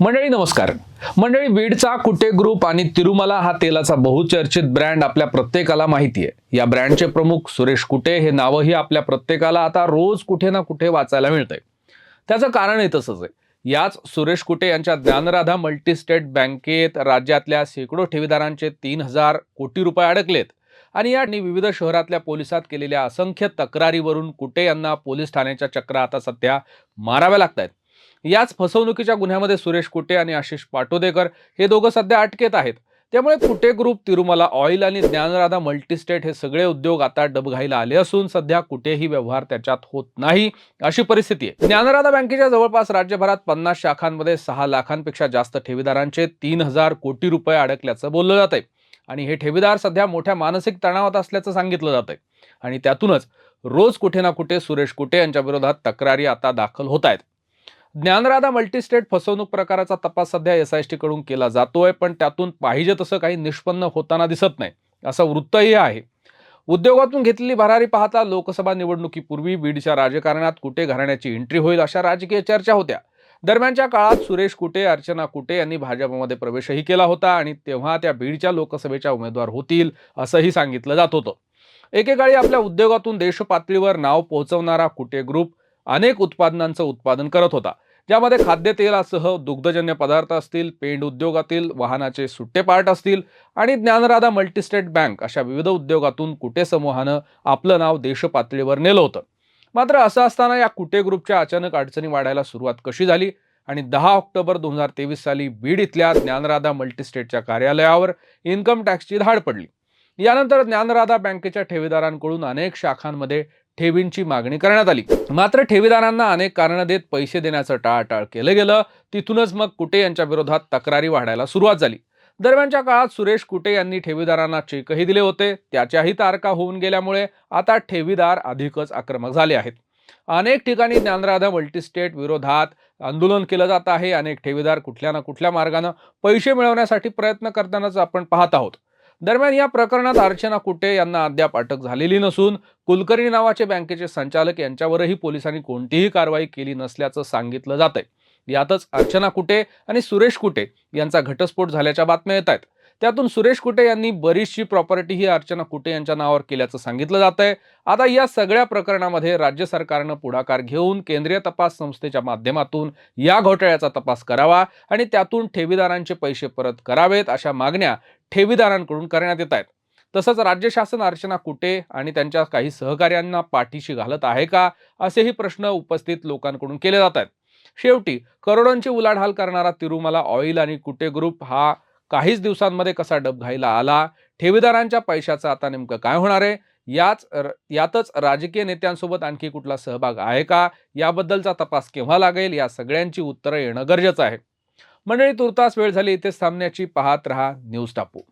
मंडळी नमस्कार. मंडळी बीडचा कुटे ग्रुप आणि तिरुमला हा तेलाचा बहुचर्चित ब्रँड आपल्या प्रत्येकाला माहिती आहे. या ब्रँडचे प्रमुख सुरेश कुटे हे नावही आपल्या प्रत्येकाला आता रोज कुठे ना कुठे वाचायला मिळतंय. त्याचं कारणही तसंच आहे. याच सुरेश कुटे यांच्या ज्ञानराधा मल्टीस्टेट बँकेत राज्यातल्या शेकडो ठेवीदारांचे तीन हजार कोटी रुपये अडकलेत आणि या विविध शहरातल्या पोलिसात केलेल्या असंख्य तक्रारीवरून कुटे यांना पोलीस ठाण्याच्या चक्र आता सध्या माराव्या लागत आहेत याच फसवणुकीच्या गुन्ह्यामध्ये सुरेश कुटे आणि आशिष पाटोदेकर हे दोघं सध्या अटकेत आहेत. त्यामुळे कुटे ग्रुप तिरुमला ऑइल आणि ज्ञानराधा मल्टीस्टेट हे सगळे उद्योग आता डबघाईला आले असून सध्या कुठेही व्यवहार त्याच्यात होत नाही अशी परिस्थिती आहे. ज्ञानराधा बँकेच्या जवळपास राज्यभरात पन्नास शाखांमध्ये सहा लाखांपेक्षा जास्त ठेवीदारांचे तीन हजार कोटी रुपये अडकल्याचं बोललं जात आहे आणि हे ठेवीदार सध्या मोठ्या मानसिक तणावात असल्याचं सांगितलं जात आहे आणि त्यातूनच रोज कुठे ना कुठे सुरेश कुटे यांच्या विरोधात तक्रारी आता दाखल होत आहेत. ज्ञानराधा मल्टीस्टेट फसवणूक प्रकाराचा तपास सध्या एस आय टी कडून केला जातोय पण त्यातून पाहिजे तसं काही निष्पन्न होताना दिसत नाही असं वृत्तही आहे. उद्योगातून घेतलेली भरारी पाहता लोकसभा निवडणुकीपूर्वी बीडच्या राजकारणात कुटे घराण्याची एंट्री होईल अशा राजकीय चर्चा होत्या. दरम्यानच्या काळात सुरेश कुटे अर्चना कुटे यांनी भाजपमध्ये प्रवेशही केला होता आणि तेव्हा त्या बीडच्या लोकसभेच्या उमेदवार होतील असंही सांगितलं जात होतं. एकेकाळी आपल्या उद्योगातून देशपातळीवर नाव पोहोचवणारा कुटे ग्रुप अनेक उत्पादनांचं उत्पादन करत होता. ज्यामध्ये खाद्यतेलासह दुग्धजन्य पदार्थ असतील पेंड उद्योगातील वाहनाचे सुट्टे पार्ट असतील आणि ज्ञानराधा मल्टीस्टेट बँक अशा विविध उद्योगातून कुटे समूहानं आपलं नाव देशपातळीवर नेलं होतं. मात्र असं असताना या कुटे ग्रुपच्या अचानक अडचणी वाढायला सुरुवात कशी झाली आणि दहा ऑक्टोबर दोन हजार तेवीस साली बीड इथल्या ज्ञानराधा मल्टीस्टेटच्या कार्यालयावर इन्कम टॅक्सची धाड पडली. यानंतर ज्ञानराधा बँकेच्या ठेवीदारांकडून अनेक शाखांमध्ये ठेवींची मागणी करण्यात आली. मात्र ठेवीदारांना अनेक कारणं देत पैसे देण्याचं टाळाटाळ केलं गेलं. तिथूनच मग कुटे यांच्या विरोधात तक्रारी वाढायला सुरुवात झाली. दरम्यानच्या काळात सुरेश कुटे यांनी ठेवीदारांना चेकही दिले होते. त्याच्याही तारखा होऊन गेल्यामुळे आता ठेवीदार अधिकच आक्रमक झाले आहेत. अनेक ठिकाणी ज्ञानराधा मल्टीस्टेट विरोधात आंदोलन केलं जात आहे. अनेक ठेवीदार कुठल्या ना कुठल्या मार्गानं पैसे मिळवण्यासाठी प्रयत्न करतानाच आपण पाहत आहोत. दरम्यान या प्रकरणात अर्चना कुटे यांना अद्याप अटक झालेली नसून कुलकर्णी नावाचे बँकेचे संचालक यांच्यावरही पोलिसांनी कोणतीही कारवाई केली नसल्याचं सांगितलं जात आहे यातच अर्चना कुटे आणि सुरेश कुटे यांचा घटस्फोट झाल्याच्या बातम्या येत आहेत त्यातून सुरेश कुटे यांनी बरीचशी प्रॉपर्टी ही अर्चना कुटे यांच्या नावावर केल्याचं सांगितलं जात आहे आता या सगळ्या प्रकरणामध्ये राज्य सरकारनं पुढाकार घेऊन केंद्रीय तपास संस्थेच्या माध्यमातून या घोटाळ्याचा तपास करावा आणि त्यातून ठेवीदारांचे पैसे परत करावेत अशा मागण्या ठेवीदारांकडून करण्यात येत आहेत. तसंच राज्य शासन अर्चना कुटे आणि त्यांच्या काही सहकार्यांना पाठीशी घालत आहे का असेही प्रश्न उपस्थित लोकांकडून केले जात आहेत. शेवटी करोडोंची उलाढाल करणारा तिरुमला ऑइल आणि कुटे ग्रुप हा काहीच दिवसांमध्ये कसा डबघाईला आला? ठेवीदारांच्या पैशाचं आता नेमकं काय होणार आहे? याच यातच राजकीय नेत्यांसोबत आणखी कुठला सहभाग आहे का? याबद्दलचा तपास केव्हा लागेल? या सगळ्यांची उत्तरं येणं गरजेचं आहे. मंडळी तुर्तास वेळ झाली. इथेच थांबण्याची पाहत रहा न्यूज टापू.